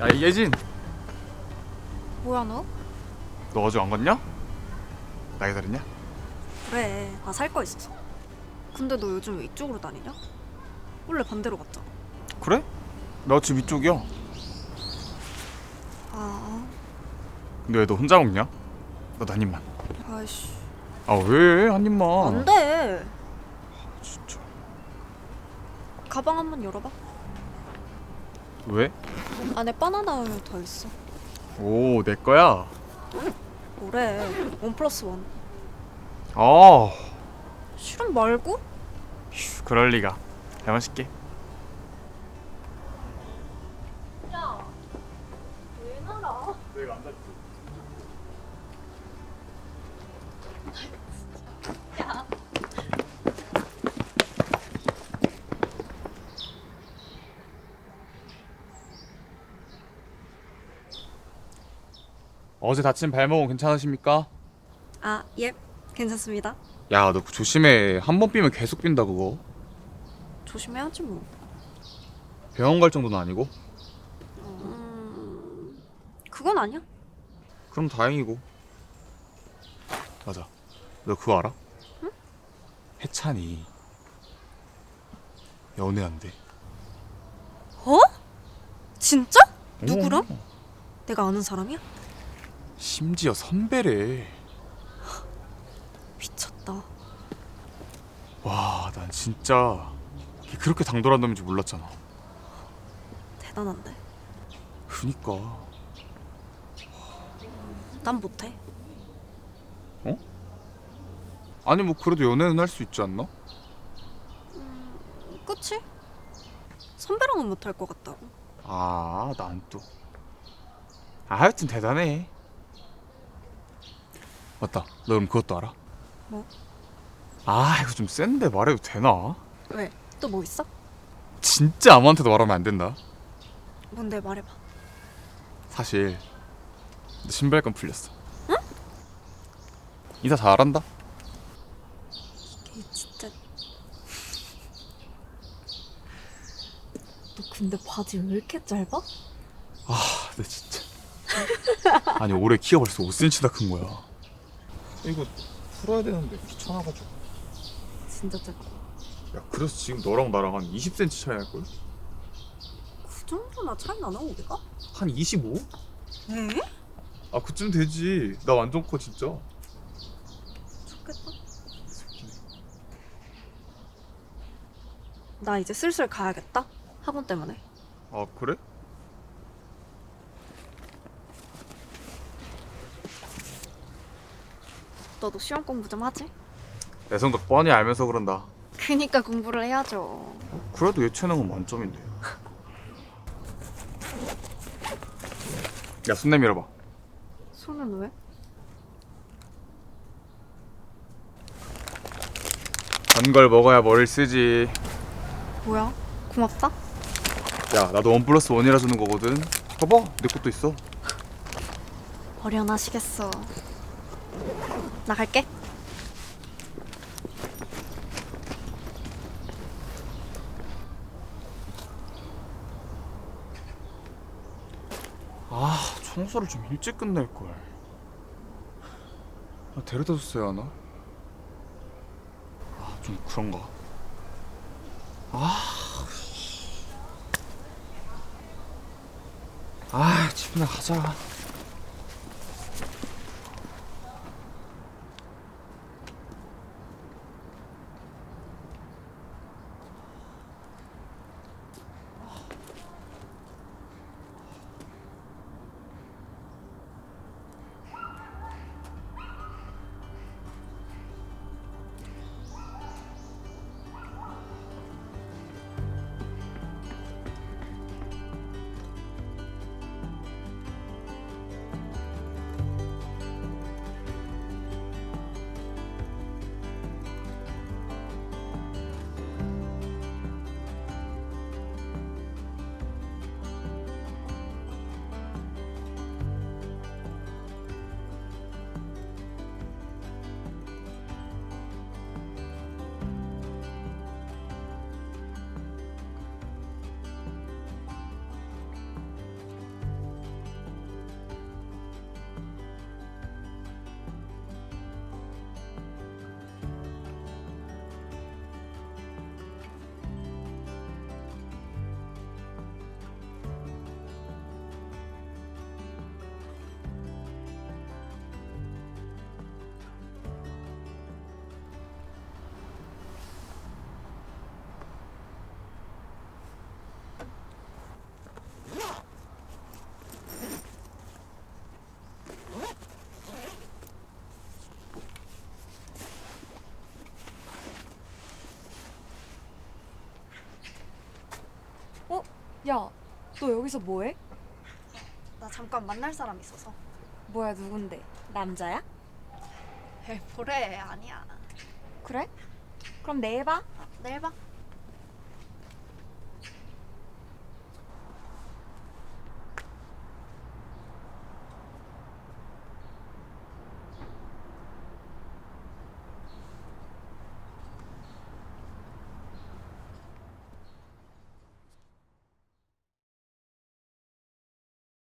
야 이예진 뭐야 너? 너 어제 안 갔냐? 나 기다렸냐? 그래 나 살 거 있어서 근데 너 요즘 왜 이쪽으로 다니냐? 원래 반대로 갔잖아 그래? 나 집 이쪽이야 아 근데 왜 너 혼자 먹냐? 너도 한 입만 아이씨 아 왜 한 입만 안돼 진짜 가방 한번 열어봐 왜? 안에 바나나 우유 더 있어. 오 내 거야? 뭐래? 원 플러스 원. 아. 실험 말고? 휴, 그럴 리가. 잘 마실게. 왜 나라 내가 안 닫지 어제 다친 발목은 괜찮으십니까? 아 예 괜찮습니다 야 너 조심해 한 번 삐면 계속 빈다 그거 조심해야지 뭐 병원 갈 정도는 아니고 음... 그건 아니야 그럼 다행이고 맞아 너 그거 알아? 해찬이 연애한대 어? 진짜? 누구랑? 어, 내가 아는 사람이야? 심지어 선배래 미쳤다 와 난 진짜 걔 그렇게 당돌한 놈인지 몰랐잖아 대단한데 그니까 난 못해 아니 뭐 그래도 연애는 할 수 있지 않나? 그치? 선배랑은 못할 것 같다고 아, 난 또. 아, 하여튼 대단해. 맞다. 너 그럼 그것도 알아? 뭐? 아, 이거 좀 센데 말해도 되나? 왜? 또 뭐 있어? 진짜 아무한테도 말하면 안 된다. 뭔데 말해봐 사실 너 신발끈 풀렸어. 응? 이사 잘한다. 걔 진짜 너 근데 바지 왜 이렇게 짧아? 아, 내 진짜. 아니 올해 키가 벌써 5cm나 큰 거야. 이거 풀어야 되는데 귀찮아가지고. 진짜 짧아 야, 그래서 지금 너랑 나랑 한 20cm 차이 날 걸? 그 정도나 차이 나나 우리가? 한 25? 에? 아 그쯤 되지 나 완전 커 진짜 좋겠다 나 이제 슬슬 가야겠다 학원 때문에 아 그래? 너도 시험 공부 좀 하지? 내 성적 뻔히 알면서 그런다. 그니까 공부를 해야죠. 그래도 예체능은 만점인데. 야 손 내밀어봐. 손은 왜? 단 걸 먹어야 머리를 쓰지. 뭐야? 고맙다. 야 나도 원 플러스 원이라 주는 거거든. 봐봐 내 것도 있어. 어련하시겠어 나 갈게 아 청소를 좀 일찍 끝낼 걸 아, 데려다 줬어야 하나? 아 좀 그런가 아 아, 집이나 가자. 야, 너 여기서 뭐해? 나 잠깐 만날 사람 있어서. 뭐야, 누군데? 남자야? 에이, 뭐래. 아니야. 그래? 그럼 내일 봐. 내일 봐.